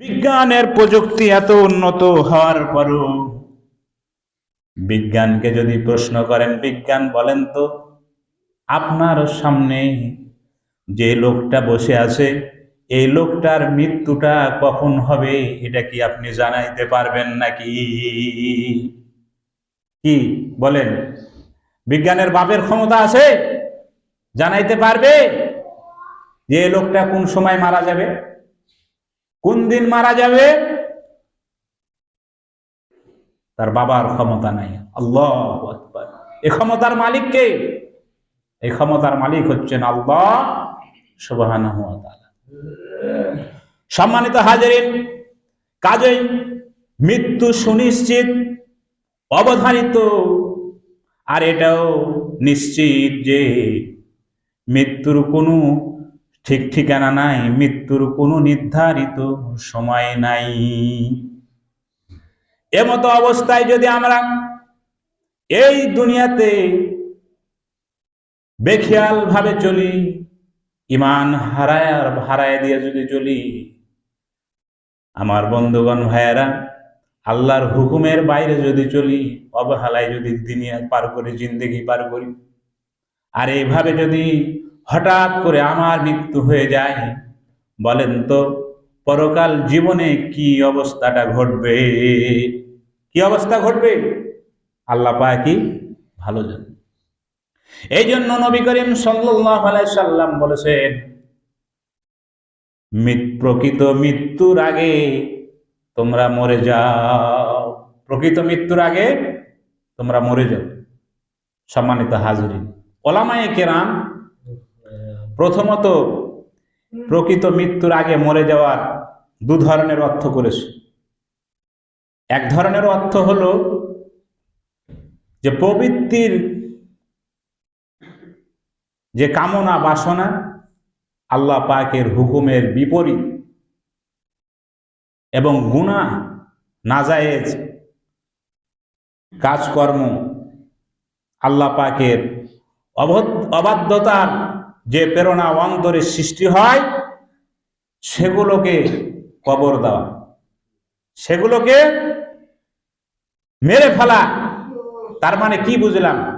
বিজ্ঞানের প্রযুক্তি এত উন্নত হওয়ার পরও বিজ্ঞানকে যদি প্রশ্ন করেন, বিজ্ঞান বলেন তো, আপনার সামনে যে লোকটা বসে আছে, এই লোকটার মৃত্যুটা কখন হবে, এটা কি আপনি জানাইতে পারবেন নাকি? কি বলেন? বিজ্ঞানের বাপের ক্ষমতা আছে? জানাইতে পারবে যে লোকটা কোন সময় মারা যাবে? কোন দিন মারা যাবে? তার বাবার ক্ষমতা নাই। আল্লাহ এ ক্ষমতার মালিক কে? এই ক্ষমতার মালিক হচ্ছেন আল্লাহ তাআলা। সম্মানিত হাজারিন, কাজেই মৃত্যু সুনিশ্চিত, অবধারিত। আর এটাও নিশ্চিত যে মৃত্যুর কোনো ঠিক ঠিকানা নাই, মৃত্যুর কোনো নির্ধারিত সময় নাই। এমতো অবস্থায় যদি আমরা এই দুনিয়াতে বেখিয়াল ভাবে চলি ইমান হারায় আর হারায় দিয়ে যদি চলি, আমার বন্ধুগণ ভাইয়েরা, আল্লাহর হুকুমের বাইরে যদি চলি, অবহেলায় যদি দিনিয়া পার করি, জিন্দেগি পার করি, আর এইভাবে যদি হঠাৎ করে আমার মৃত্যু হয়ে যায়। বলেন তো, পরকাল জীবনে কি অবস্থাটা ঘটবে? কি অবস্থা ঘটবে? আল্লাহ পায় কি? ভালো জানে এই জন্য নবী করিম সাল্লাম বলেছেন প্রকৃত মৃত্যুর আগে তোমরা মরে যাও। প্রকৃত মৃত্যুর আগে তোমরা মরে যাও। সম্মানিত হাজরিন, ওলামায়ে কেরাম প্রথমত প্রকৃত মৃত্যুর আগে মরে যাওয়ার দু ধরনের অর্থ করেছে। এক ধরনের অর্থ হলো যে প্রবৃত্তির যে কামনা বাসনা আল্লাহ পাকের হুকুমের বিপরীত এবং গুণা নাজায়েজ কাজকর্ম আল্লাহ পাকের অবধ- অবাধ্যতার যে প্রেরণা অন্তরে সৃষ্টি হয়, সেগুলোকে কবর দেওয়া। সেগুলোকে মেরে ফেলা। তার মানে কি বুঝলাম?